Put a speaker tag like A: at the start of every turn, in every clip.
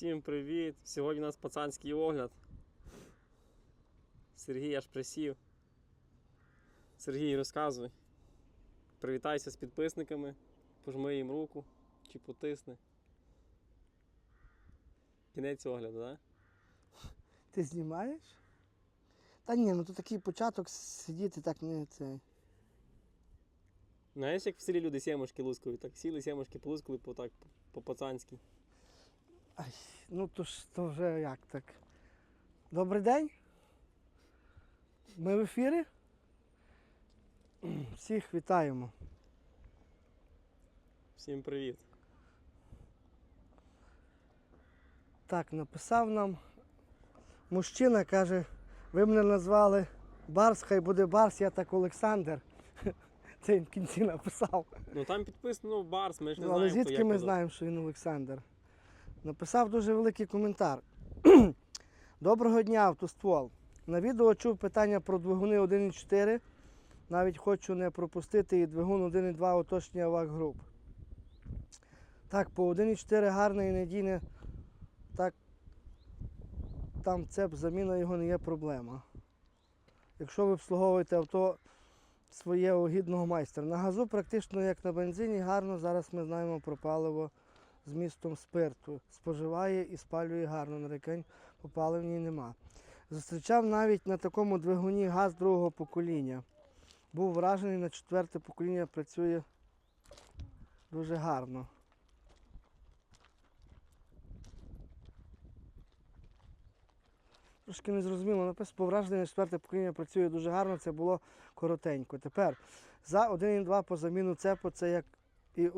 A: Всім привіт! Сьогодні у нас пацанський огляд. Сергій аж присів. Сергій, розказуй. Привітайся з підписниками, пожми їм руку чи потисни. Кінець огляду, так?
B: Ти знімаєш? Та ні, ну то такий початок сидіти так не це.
A: Знаєш, як в селі люди сімушки лускають, так сіли сімушки полускали по так по-пацанськи.
B: Ай, ну то ж то вже як так. Добрий день. Ми в ефірі. Всіх вітаємо.
A: Всім привіт.
B: Так, написав нам мужчина, каже, ви мене назвали Барс, хай буде Барс, я так Олександр. Це він в кінці написав.
A: Ну там підписано Барс, ми ж не
B: Ну,
A: знаємо.
B: але
A: хто
B: звідки
A: як
B: ми
A: казав.
B: знаємо, що він Олександр? Написав дуже великий коментар. Доброго дня, автоствол. На відео чув питання про двигуни 1.4. Навіть хочу не пропустити і двигун 1.2 оточення ВАГ груп. Так, по 1.4 гарне і надійне. Так, там цеп, заміна його не є проблема. Якщо ви обслуговуєте авто своє угідного майстра. На газу практично як на бензині, гарно. Зараз ми знаємо про паливо з містом спирту. Споживає і спалює гарно, нарікань по нема. Зустрічав навіть на такому двигуні газ другого покоління. Був вражений на четверте покоління працює дуже гарно. Трошки незрозуміло написано, по на четверте покоління працює дуже гарно, це було коротенько. Тепер за 1,2 по заміну цепу це як і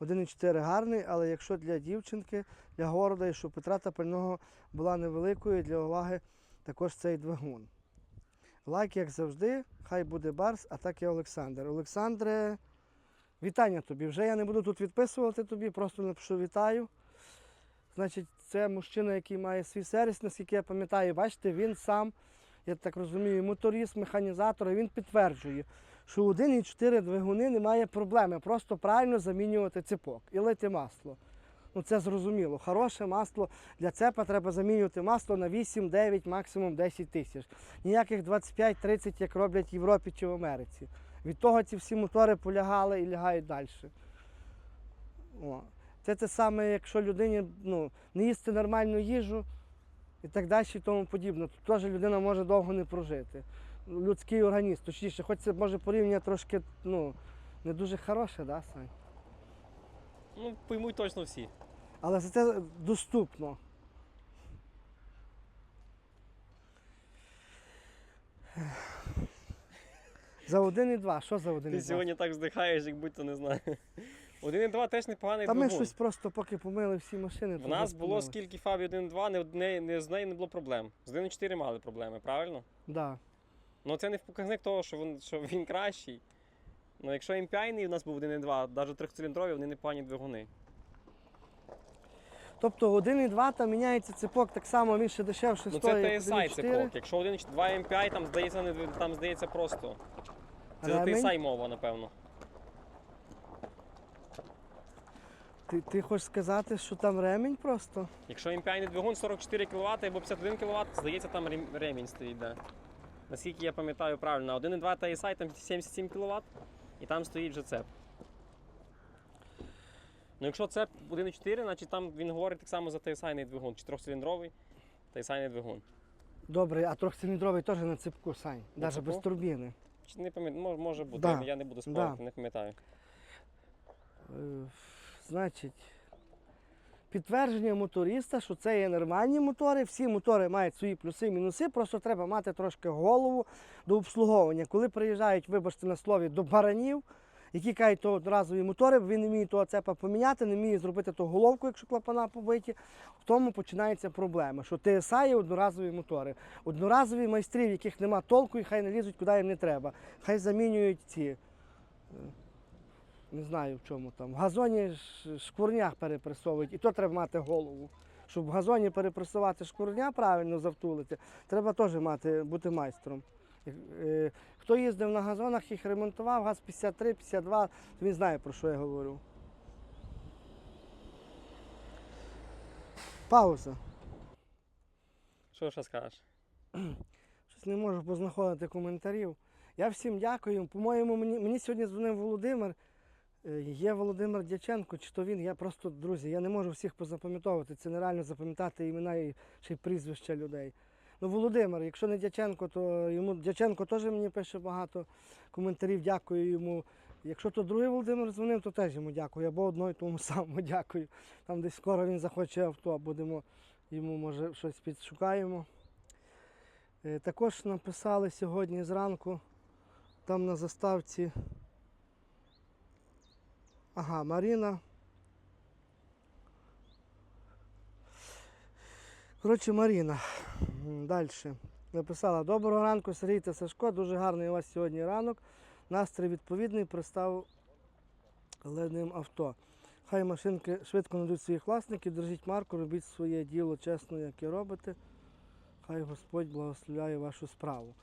B: 1,4 гарний, але якщо для дівчинки, для города, і щоб витрата пального була невеликою, для уваги також цей двигун. Лайк, як завжди, хай буде Барс, а так я Олександр. Олександре, вітання тобі. Вже я не буду тут відписувати тобі, просто напишу вітаю. Значить, це мужчина, який має свій сервіс, наскільки я пам'ятаю, бачите, він сам, я так розумію, моторист, механізатор, і він підтверджує, що у 1,4 двигуни немає проблеми, просто правильно замінювати цепок і лити масло. Ну це зрозуміло. Хороше масло для цепа треба замінювати масло на 8, 9, максимум 10 тисяч. Ніяких 25-30, як роблять в Європі чи в Америці. Від того ці всі мотори полягали і лягають далі. О. Це те саме, якщо людині ну, не їсти нормальну їжу і так далі, і тому подібне. Тут теж людина може довго не прожити. Людський організм, точніше, хоч це може порівняння трошки ну, не дуже хороше, да, Сань?
A: Ну, поймуть точно всі.
B: але за це доступно. За 1,2. Що за 1,2?
A: Ти сьогодні так здихаєш, як будь-то не знаю. 1.2 теж непоганий
B: Та ми
A: двигун.
B: щось просто поки помили всі машини. То
A: нас було
B: зупинились.
A: скільки Фабі 1.2, не, одне- не, з нею не було проблем. З 1.4 мали проблеми, правильно?
B: Да.
A: Ну це не в показник того, що він, що він кращий. Ну якщо MPI у нас був 1.2, навіть трьохциліндрові, вони непогані двигуни.
B: Тобто 1,2 там міняється цепок так само, він ще дешевше
A: Ну
B: стоїть.
A: це TSI цепок. Якщо 1.2 MPI, там здається, не- там здається просто. Це
B: Ремень?
A: TSI мова, напевно.
B: Ти, ти хочеш сказати, що там ремінь просто?
A: Якщо MPI не двигун 44 кВт або 51 кВт, здається, там ремінь стоїть. Да. Наскільки я пам'ятаю правильно, 1.2 TSI там 77 кВт і там стоїть вже цеп. Ну якщо цеп 1.4, значить там він говорить так само за TSI двигун, чотирьохциліндровий TSI двигун.
B: Добре, а трьохциліндровий теж на цепку, Сань, навіть без турбіни.
A: Чи Не пам'ятаю, може, може бути,
B: Да.
A: я не буду спорити,
B: Да.
A: не пам'ятаю.
B: Е, Значить, підтвердження моториста, що це є нормальні мотори. Всі мотори мають свої плюси і мінуси, просто треба мати трошки голову до обслуговування. Коли приїжджають, вибачте на слові, до баранів, які кажуть, то одноразові мотори, він не вміє того цепа поміняти, не вміє зробити ту головку, якщо клапана побиті. В тому починається проблема, що TSI є одноразові мотори. Одноразові майстрів, яких нема толку, і хай не лізуть, куди їм не треба. Хай замінюють ці. Е, не знаю в чому там. В газоні шкурнях перепресовують, і то треба мати голову. Щоб в газоні перепресувати шкурня правильно завтулити, треба теж мати, бути майстром. Е, Хто їздив на газонах, їх ремонтував, газ 53, 52, то він знає, про що я говорю. Пауза.
A: Що ще скажеш?
B: Щось не можу познаходити коментарів. Я всім дякую. По-моєму, мені, мені сьогодні дзвонив Володимир. Е, Є Володимир Дяченко, чи то він. Я просто, друзі, я не можу всіх позапам'ятовувати. Це нереально запам'ятати імена і ще й прізвища людей. Ну, Володимир, якщо не Дяченко, то йому Дяченко теж мені пише багато коментарів. Дякую йому. Якщо то другий Володимир дзвонив, то теж йому дякую. Або одно і тому самому дякую. Там десь скоро він захоче авто, будемо йому може щось підшукаємо. Е, Також написали сьогодні зранку, там на заставці. Ага, Маріна. Коротше, Маріна. Далі. Написала: Доброго ранку, Сергій та Сашко. Дуже гарний у вас сьогодні ранок. Настрій відповідний, пристав леним авто. Хай машинки швидко знайдуть своїх власників, держіть марку, робіть своє діло чесно, як і робите. Хай Господь благословляє вашу справу.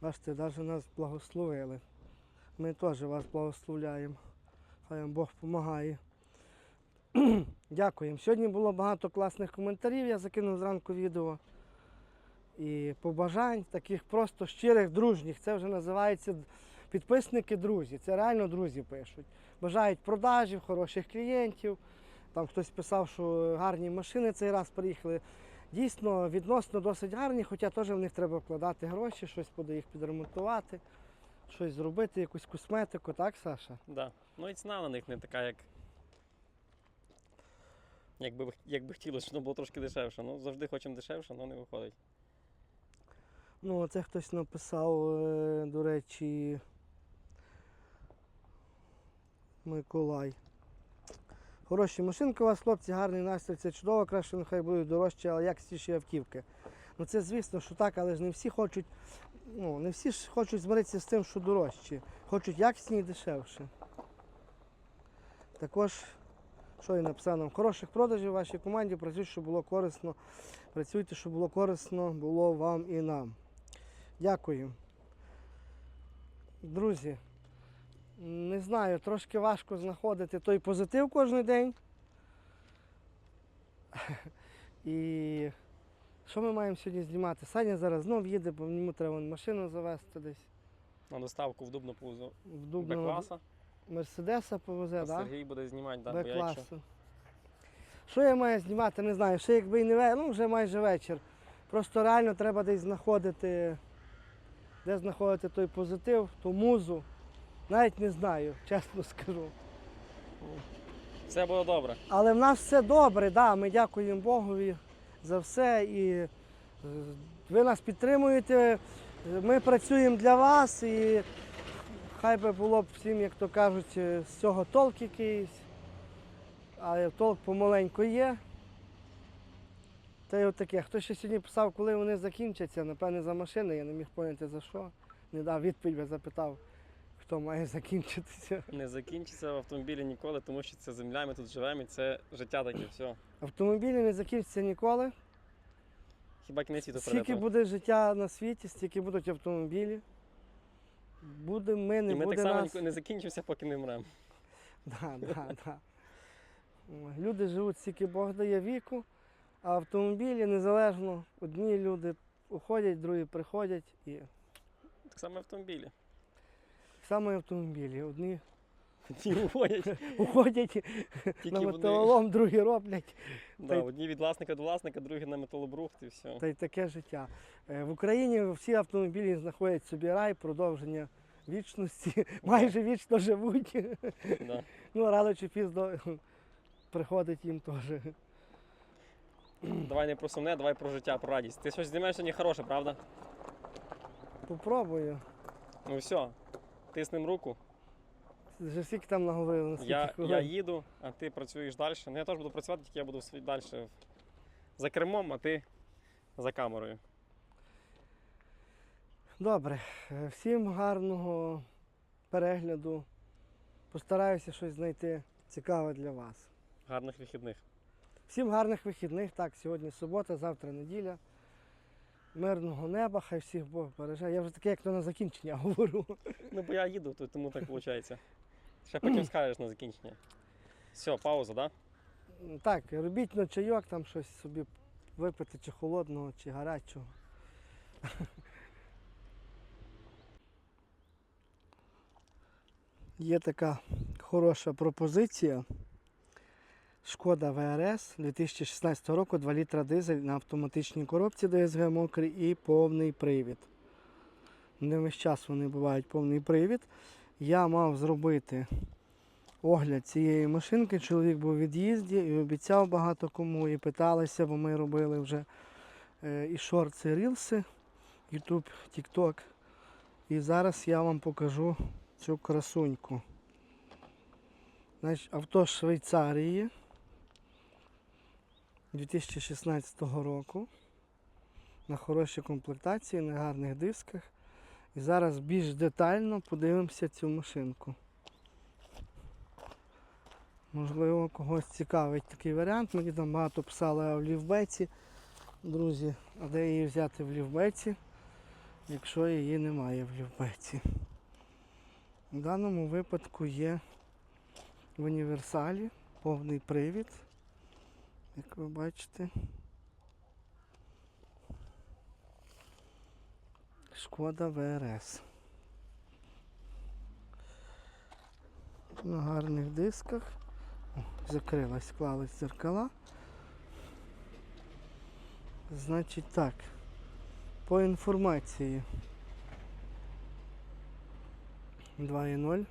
B: Бачите, навіть нас благословили. Ми теж вас благословляємо. Хай вам Бог допомагає. Дякуємо. Сьогодні було багато класних коментарів. Я закинув зранку відео. І побажань таких просто щирих, дружніх. Це вже називається підписники друзі. Це реально друзі пишуть. Бажають продажів, хороших клієнтів. Там хтось писав, що гарні машини цей раз приїхали. Дійсно, відносно досить гарні, хоча теж в них треба вкладати гроші, щось буде їх підремонтувати, щось зробити, якусь косметику, так, Саша?
A: Да. Ну і ціна на них не така, як. Як би, як би хотілося, щоб було трошки дешевше. Ну, завжди хочемо дешевше, але не виходить.
B: Ну, це хтось написав, е, до речі, Миколай. Хороші машинки у вас, хлопці, гарний настрій, це чудово, краще нехай будуть дорожчі, але якісніші автівки. Ну це звісно, що так, але ж не всі хочуть, ну, не всі ж хочуть змиритися з тим, що дорожчі. Хочуть якісні і дешевші. Також, що я написав нам, хороших продажів вашій команді, працюйте, щоб було корисно. Працюйте, щоб було корисно, було вам і нам. Дякую. Друзі, не знаю, трошки важко знаходити той позитив кожен день. І що ми маємо сьогодні знімати? Саня зараз знов їде, бо йому треба машину завести десь.
A: На доставку в Дубну пузо
B: В Дубно
A: Б-класа.
B: Мерседеса повезе,
A: а
B: так?
A: Сергій буде знімати, да, бо я якщо...
B: Б-класу. Що я маю знімати, не знаю. Ще якби і не вечір, ну вже майже вечір. Просто реально треба десь знаходити, де знаходити той позитив, ту музу. Навіть не знаю, чесно скажу.
A: Все буде добре.
B: Але в нас все добре, да, ми дякуємо Богові за все. І е, ви нас підтримуєте. Ми працюємо для вас і хай би було б всім, як то кажуть, е, з цього толк якийсь. А толк помаленьку є. Та й отаке. Хто ще сьогодні писав, коли вони закінчаться, напевне, за машини, я не міг поняти за що. Не дав відповідь, я запитав, хто має закінчитися.
A: Не закінчиться в автомобілі ніколи, тому що це земля, ми тут живемо, і це життя таке, все.
B: Автомобілі не закінчаться ніколи.
A: Хіба кінець світу
B: Скільки буде життя на світі, стільки будуть автомобілі. Буде ми, не
A: І ми
B: буде
A: так само
B: нас.
A: не закінчимося, поки не вмремо.
B: Да, да, да. Люди живуть стільки Бог дає віку, а автомобілі незалежно одні люди уходять, другі приходять. І
A: Так само і автомобілі.
B: так само і автомобілі. Одні
A: Ті уходять,
B: уходять на
A: вони.
B: металолом, другі роблять.
A: Да,
B: та
A: одні від власника до власника, другі на металобрухт і все.
B: Та й таке життя. Е, В Україні всі автомобілі знаходять собі рай, продовження вічності, майже вічно живуть.
A: Да.
B: Ну, рано чи пізно приходить їм теж.
A: Давай не про сумне, давай про життя, про радість. Ти щось знімаєш сьогодні хороше, правда?
B: Попробую.
A: Ну все, тиснем руку.
B: Вже скільки там наговорили, на
A: Я, я їду, а ти працюєш далі. Ну я теж буду працювати, тільки я буду далі за кермом, а ти за камерою.
B: Добре. Е, Всім гарного перегляду. Постараюся щось знайти цікаве для вас.
A: Гарних вихідних.
B: Всім гарних вихідних. Так, сьогодні субота, завтра неділя. Мирного неба, хай всіх Бог береже. Я вже таке, як то на закінчення говорю.
A: Ну бо я їду, тому так виходить. Ще потім скажеш на закінчення. Все, пауза, так?
B: Так, робіть на чайок, там щось собі випити, чи холодного, чи гарячого. Є така хороша пропозиція. Шкода ВРС 2016 року 2 літра дизель на автоматичній коробці ДСГ мокрий і повний привід. Не весь час вони бувають повний привід. Я мав зробити огляд цієї машинки. Чоловік був у від'їзді і обіцяв багато кому, і питалися, бо ми робили вже е, і шорти, і рілси, YouTube, TikTok. І зараз я вам покажу цю красуньку. Значить, авто з Швейцарії 2016 року. На хорошій комплектації, на гарних дисках. І зараз більш детально подивимося цю машинку. Можливо, когось цікавить такий варіант. Мені там багато писали в лівбеці. Друзі, а де її взяти в лівбеці, якщо її немає в лівбеці? В даному випадку є в універсалі повний привід, як ви бачите. Шкода ВРС. На гарних дисках. Закрилась, склались зеркала. Значить так, по інформації 2.0,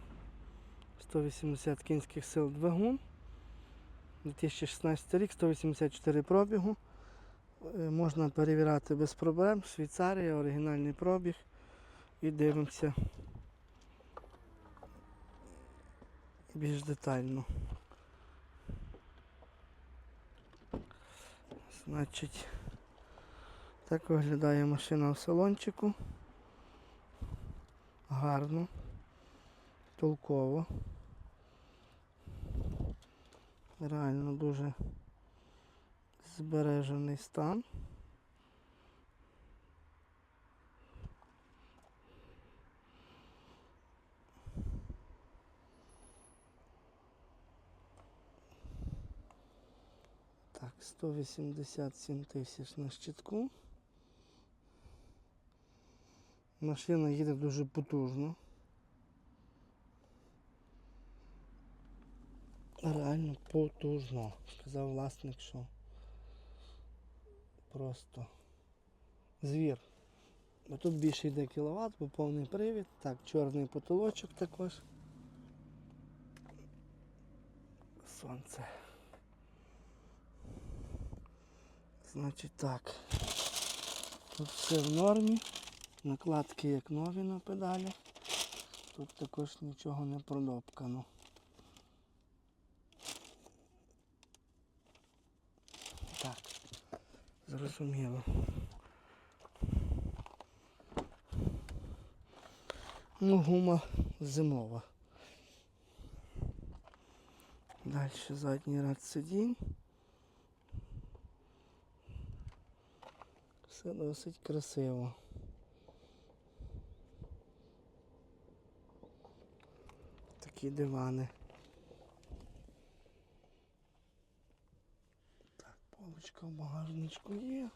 B: 180 кінських сил двигун, 2016 рік, 184 пробігу. Е, Можна перевіряти без проблем. Швейцарія, оригінальний пробіг. І дивимося більш детально. Значить, так виглядає машина в салончику. Гарно, толково. Реально дуже збережений стан. Так, 187 тисяч на щитку. Машина їде дуже потужно. Реально потужно. Сказав власник, що просто звір. Бо тут більше йде кіловат, бо повний привід. Так, чорний потолочок також. Сонце. Значить так. Тут все в нормі. Накладки як нові на педалі. Тут також нічого не продопкано. Зрозуміло. Ну, гума зимова. Далі задній ряд сидінь. Все досить красиво. Такі дивани. Так, полочка в багажничку є.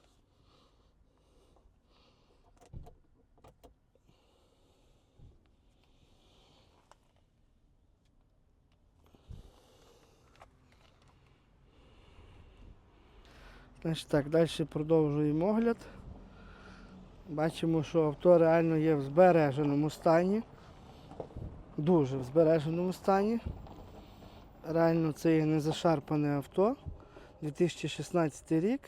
B: Значить так, далі продовжуємо огляд. Бачимо, що авто реально є в збереженому стані. Дуже в збереженому стані. Реально це є не зашарпане авто. 2016 рік.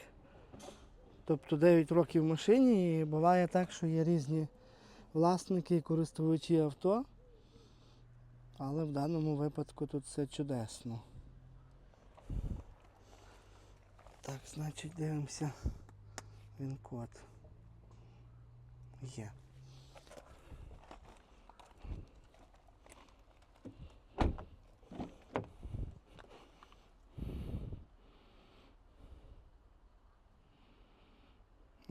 B: Тобто 9 років в машині і буває так, що є різні власники і користувачі авто. Але в даному випадку тут все чудесно. Так, значить дивимося він код. Є.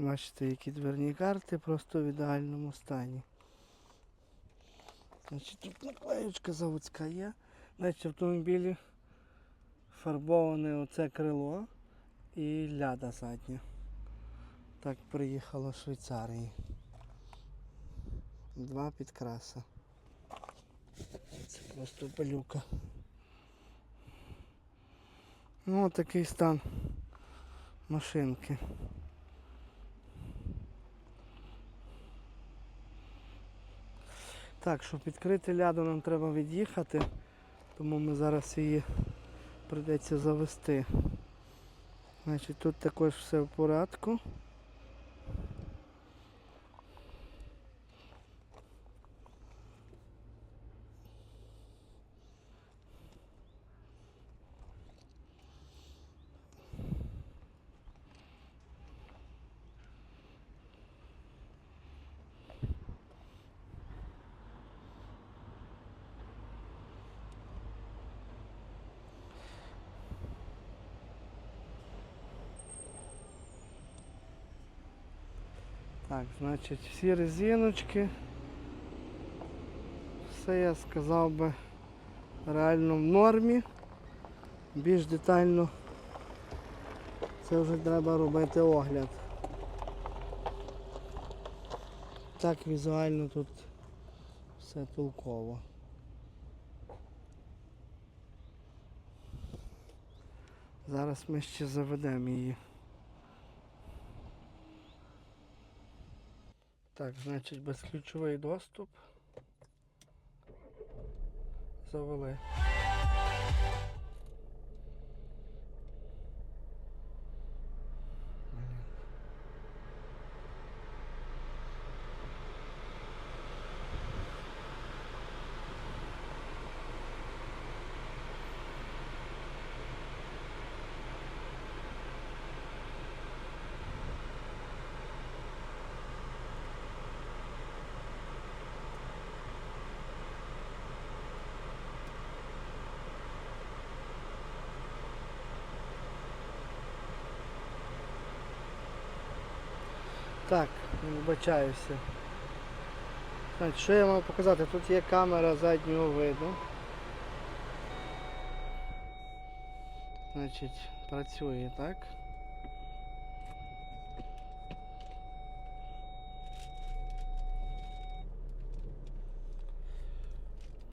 B: Бачите, які дверні карти просто в ідеальному стані. Значить, тут наклеючка заводська є. Значить, автомобілі фарбоване оце крило і ляда задня. Так приїхало з Швейцарії. Два підкраса. Це просто пилюка. Ну, такий стан машинки. Так, щоб відкрити ляду, нам треба від'їхати, тому ми зараз її прийдеться завести. Значить, тут також все в порядку. Так, значить, всі резиночки. Все я сказав би реально в нормі. Більш детально це вже треба робити огляд. Так візуально тут все толково. Зараз ми ще заведемо її. Так, значить безключовий доступ. Завели. Так, вибачаюся. Значить, що я мав показати? Тут є камера заднього виду. Значить, працює, так?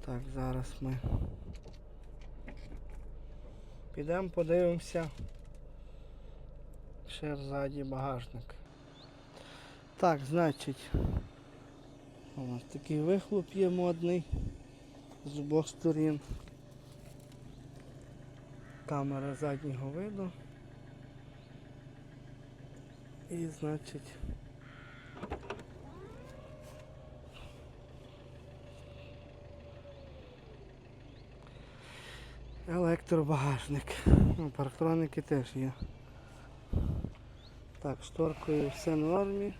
B: Так, зараз ми підемо подивимося. Ще ззаді багажник. Так, значить, ось такий вихлоп є модний з обох сторін. Камера заднього виду. І значить електробагажник. Ну, парктроники теж є. Так, шторкою все в нормі.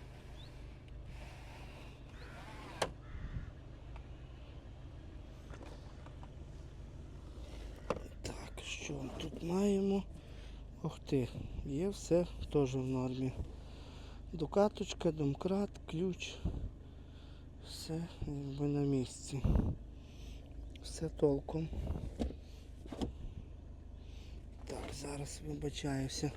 B: Так, що тут маємо? Ох ти, є все теж в нормі. Дукаточка, домкрат, ключ. Все якби на місці. Все толком. Так, зараз вибачаюся.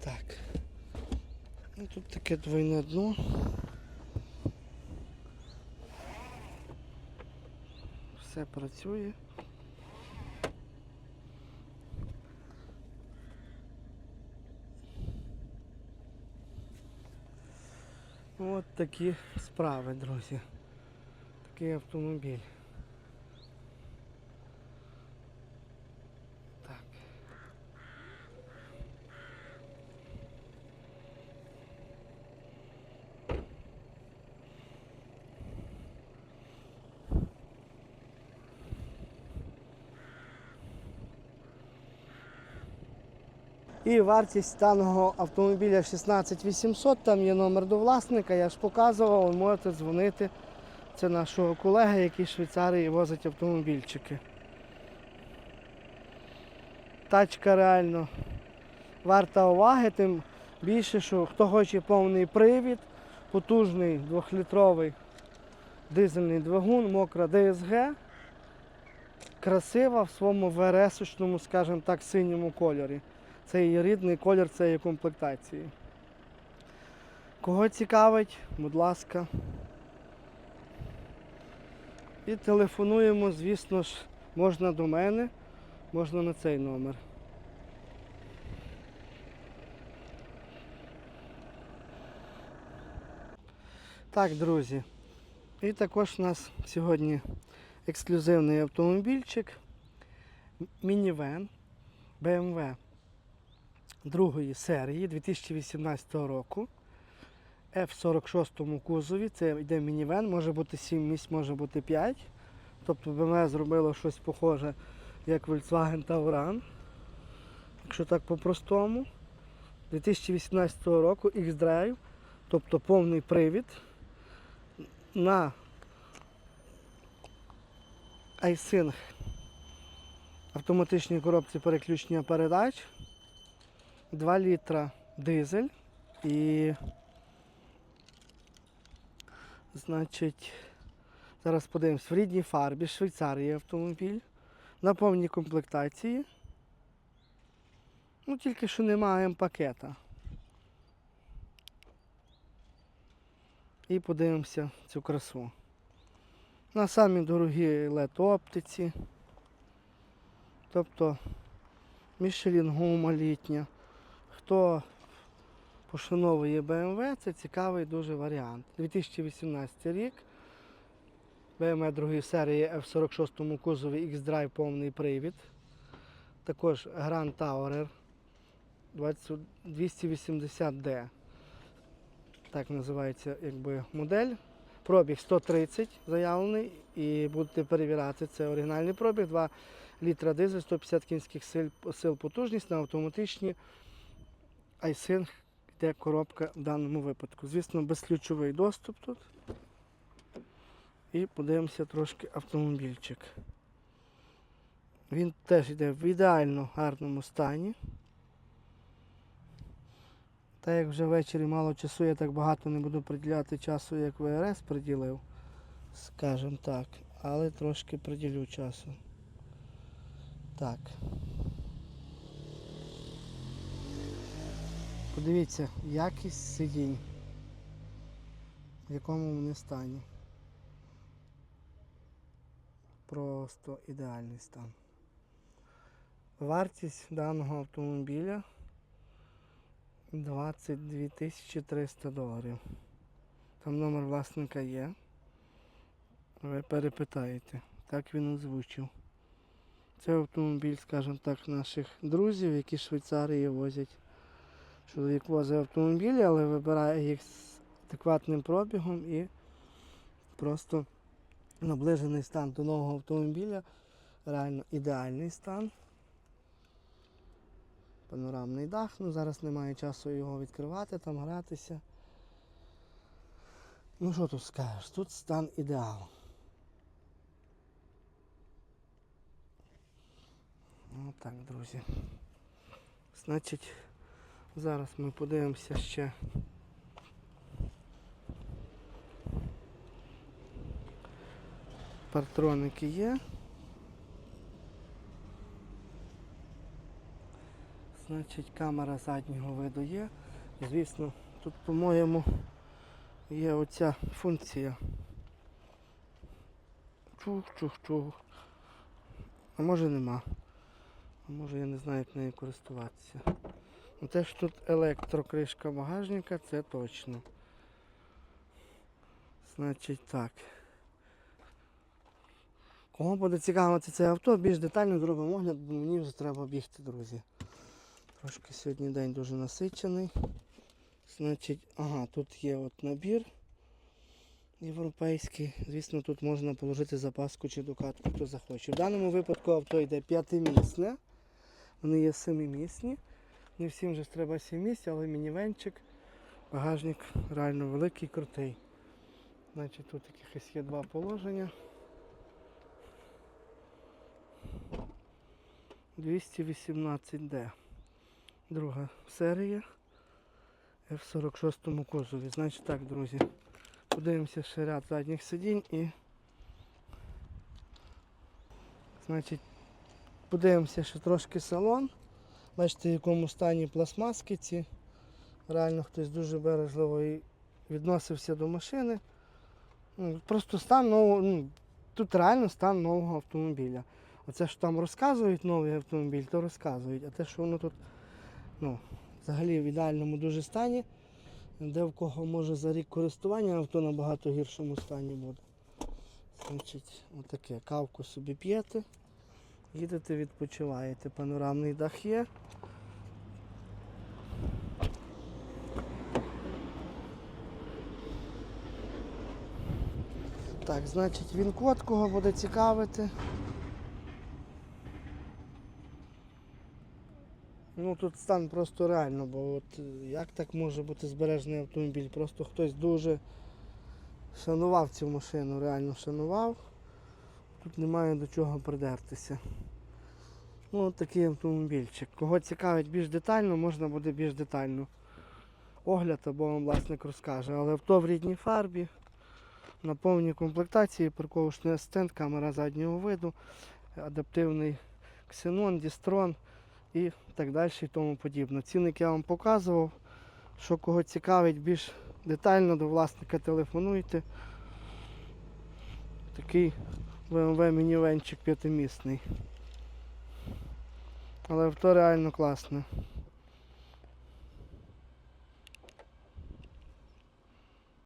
B: Так. Ну, тут таке двойне дно. Все працює. От такі справи, друзі. Такий автомобіль. І вартість даного автомобіля 16800, там є номер до власника, я ж показував, ви можете дзвонити. Це нашого колеги, який в Швейцарії возить автомобільчики. Тачка реально варта уваги, тим більше, що хто хоче повний привід, потужний, двохлітровий, дизельний двигун, мокра ДСГ. Красива в своєму ВРС-очному, скажімо так, синьому кольорі. Це її рідний колір цієї комплектації. Кого цікавить, будь ласка. І телефонуємо, звісно ж, можна до мене, можна на цей номер. Так, друзі. І також у нас сьогодні ексклюзивний автомобільчик. Мінівен BMW другої серії 2018 року. F46 кузові. Це йде мінівен, може бути 7 місць, може бути 5. Тобто BMW зробило щось похоже, як Volkswagen Tauran. Якщо так по-простому. 2018 року X-Drive, тобто повний привід на iSync автоматичній коробці переключення передач, 2 літра дизель і значить зараз подивимось в рідній фарбі Швейцарії автомобіль на повній комплектації. Ну тільки що немає М-пакета. І подивимося цю красу. На самі дорогі LED оптиці. Тобто Michelin гума літня. Хто пошановує BMW, це цікавий дуже варіант. 2018 рік. BMW другої серії F46 кузові X-Drive повний привід. Також Grand Tourer 280D. Так називається якби, модель. Пробіг 130 заявлений і будете перевіряти. Це оригінальний пробіг. 2 літра дизель, 150 кінських сил, сил потужність на автоматичні iSync йде коробка в даному випадку. Звісно, безключовий доступ тут. І подивимося трошки автомобільчик. Він теж йде в ідеально гарному стані. Та як вже ввечері мало часу, я так багато не буду приділяти часу, як ВРС приділив, скажімо так, але трошки приділю часу. Так. Подивіться, якість сидінь, в якому вони стані. Просто ідеальний стан. Вартість даного автомобіля 22 300 доларів. Там номер власника є. Ви перепитаєте. Так він озвучив. Це автомобіль, скажімо так, наших друзів, які з Швейцарії возять. Чоловік возить автомобілі, але вибирає їх з адекватним пробігом і просто наближений стан до нового автомобіля. Реально ідеальний стан. Панорамний дах, ну зараз немає часу його відкривати, там гратися. Ну що тут скажеш? Тут стан ідеал. Ну так, друзі. Значить, зараз ми подивимося ще. Партроники є. Значить, камера заднього виду є. Звісно, тут, по-моєму, є оця функція. Чух-чух-чух. А може нема. А може я не знаю, як нею користуватися. Ну, те, що тут електрокришка багажника, це точно. Значить так. Кого буде цікавити це авто, більш детально зробимо огляд, бо мені вже треба бігти, друзі. Трошки сьогодні день дуже насичений. Значить, ага, тут є от набір європейський. Звісно, тут можна положити запаску чи докатку, хто захоче. В даному випадку авто йде п'ятимісне. Вони є семимісні. Не всім же треба сім місць, але мінівенчик, багажник реально великий, крутий. Значить, тут якихось є два положення. 218D. Друга серія F46 кузові. Значить так, друзі. Подивимося ще ряд задніх сидінь і. Значить, подивимося ще трошки салон. Бачите, в якому стані пластмаски ці. Реально хтось дуже бережливо і відносився до машини. Ну, Просто стан нового, ну, тут реально стан нового автомобіля. Оце що там розказують новий автомобіль, то розказують. А те, що воно тут ну, взагалі в ідеальному дуже стані, де в кого може за рік користування авто набагато гіршому стані буде. Значить, отаке. Кавку собі п'єте, їдете, відпочиваєте. Панорамний дах є. Так, значить, він код кого буде цікавити. Ну тут стан просто реально, бо от е, як так може бути збережений автомобіль? Просто хтось дуже шанував цю машину, реально шанував. Тут немає до чого придертися. Ну, от такий автомобільчик. Кого цікавить більш детально, можна буде більш детально огляд або вам власник розкаже. Але авто в рідній фарбі, на повній комплектації, парковочний асистент, камера заднього виду, адаптивний ксенон, дістрон і так далі і тому подібне. Цінник я вам показував. Що кого цікавить більш детально, до власника телефонуйте. Такий BMW мінівенчик п'ятимісний. Але авто реально класне.